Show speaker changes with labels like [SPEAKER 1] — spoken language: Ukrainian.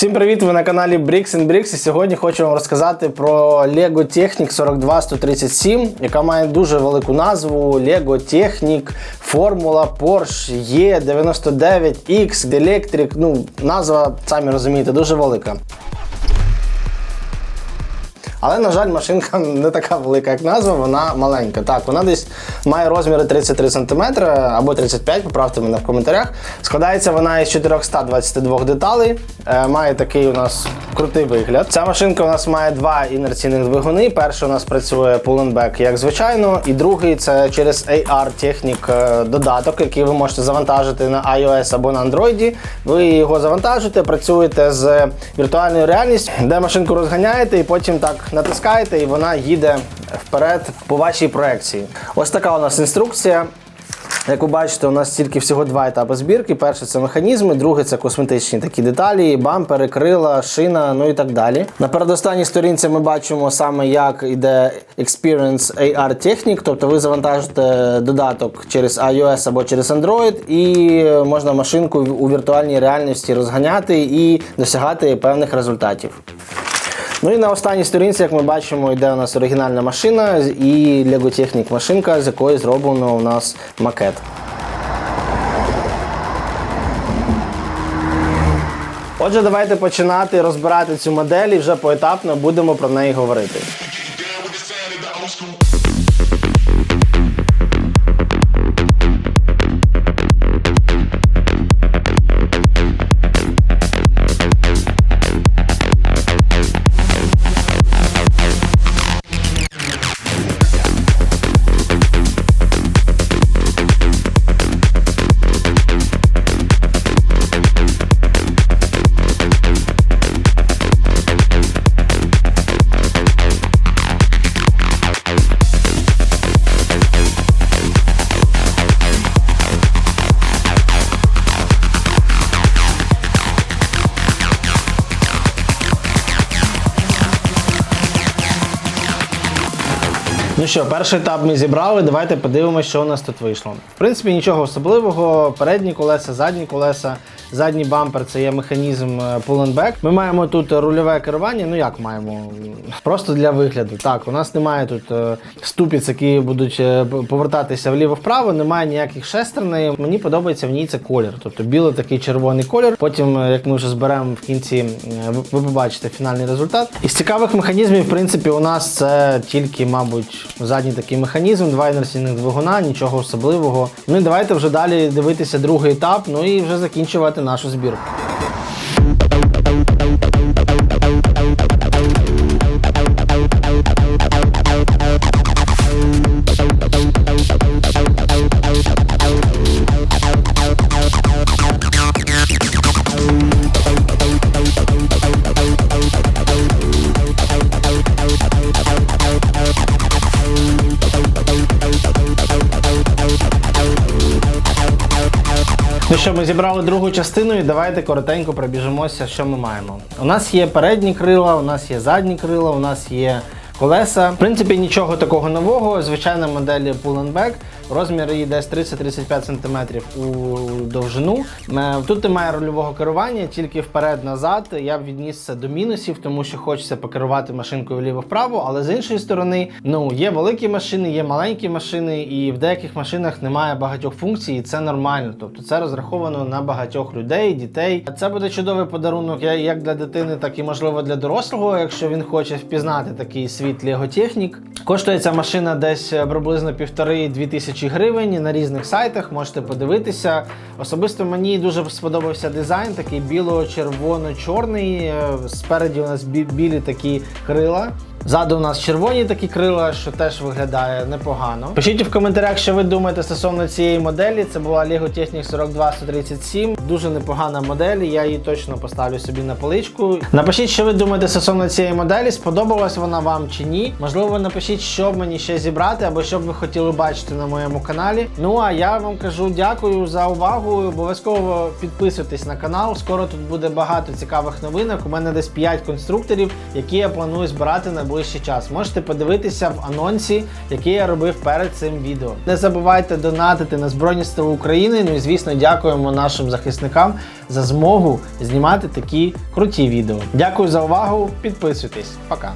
[SPEAKER 1] Всім привіт! Ви на каналі Bricks and Bricks і сьогодні хочу вам розказати про Lego Technic 42137, яка має дуже велику назву Lego Technic Формула Porsche E99X Electric. Ну, назва, самі розумієте, дуже велика. Але, на жаль, машинка не така велика, як назва, вона маленька. Так, вона десь має розміри 33 см або 35 поправте мене в коментарях. Складається вона із 422 деталей. Е, має такий у нас крутий вигляд. Ця машинка у нас має два інерційних двигуни. Перший у нас працює pull-and-back, як звичайно, і другий це через AR Technic е, додаток, який ви можете завантажити на iOS або на Android. Ви його завантажите, працюєте з віртуальною реальністю, де машинку розганяєте і потім так натискаєте, і вона їде вперед по вашій проекції. Ось така у нас інструкція. Як ви бачите, у нас тільки всього два етапи збірки. Перший це механізми, другий це косметичні такі деталі, бампери, крила, шина, ну і так далі. На передостанній сторінці ми бачимо саме, як іде Experience AR Technic, тобто ви завантажите додаток через iOS або через Android, і можна машинку у віртуальній реальності розганяти і досягати певних результатів. Ну і на останній сторінці, як ми бачимо, йде у нас оригінальна машина і Lego машинка, з якої зроблено у нас макет. Отже, давайте починати розбирати цю модель і вже поетапно будемо про неї говорити. Ну що, перший етап ми зібрали. Давайте подивимося, що у нас тут вийшло. В принципі, нічого особливого. Передні колеса, задні колеса. Задній бампер це є механізм е, pull and back. Ми маємо тут рульове керування. Ну як маємо? Просто для вигляду. Так, у нас немає тут е, ступіць, які будуть е, повертатися вліво-вправо, немає ніяких шестерней. Мені подобається в ній це колір. Тобто білий такий червоний колір. Потім, як ми вже зберемо в кінці, ви побачите фінальний результат. Із цікавих механізмів, в принципі, у нас це тільки, мабуть, задній такий механізм, два інерційних двигуна, нічого особливого. Ну і давайте вже далі дивитися другий етап, ну і вже закінчувати нашу збірку. Ну що, ми зібрали другу частину і давайте коротенько пробіжимося, що ми маємо. У нас є передні крила, у нас є задні крила, у нас є колеса. В принципі, нічого такого нового. Звичайна модель Pull and Back. Розмір її десь 30-35 см у довжину. Тут немає рульового керування, тільки вперед-назад. Я б відніс це до мінусів, тому що хочеться покерувати машинкою вліво-вправо, але з іншої сторони, ну є великі машини, є маленькі машини, і в деяких машинах немає багатьох функцій, і це нормально. Тобто це розраховано на багатьох людей, дітей. Це буде чудовий подарунок як для дитини, так і можливо для дорослого, якщо він хоче впізнати такий світ Technic. Коштує ця машина десь е, приблизно півтори-дві тисячі гривень на різних сайтах. Можете подивитися. Особисто мені дуже сподобався дизайн, такий біло-червоно-чорний. Е, Спереді у нас бі- білі такі крила. Ззаду у нас червоні такі крила, що теж виглядає непогано. Пишіть в коментарях, що ви думаєте стосовно цієї моделі. Це була Lego Technic 42137. Дуже непогана модель. Я її точно поставлю собі на поличку. Напишіть, що ви думаєте стосовно цієї моделі. Сподобалась вона вам чи ні? Можливо, напишіть, що мені ще зібрати, або що б ви хотіли бачити на моєму каналі. Ну а я вам кажу дякую за увагу. Обов'язково підписуйтесь на канал. Скоро тут буде багато цікавих новинок. У мене десь 5 конструкторів, які я планую збирати на найближчий час. Можете подивитися в анонсі, який я робив перед цим відео. Не забувайте донатити на Збройні Сили України. Ну і звісно, дякуємо нашим захисникам за змогу знімати такі круті відео. Дякую за увагу. Підписуйтесь. Пока.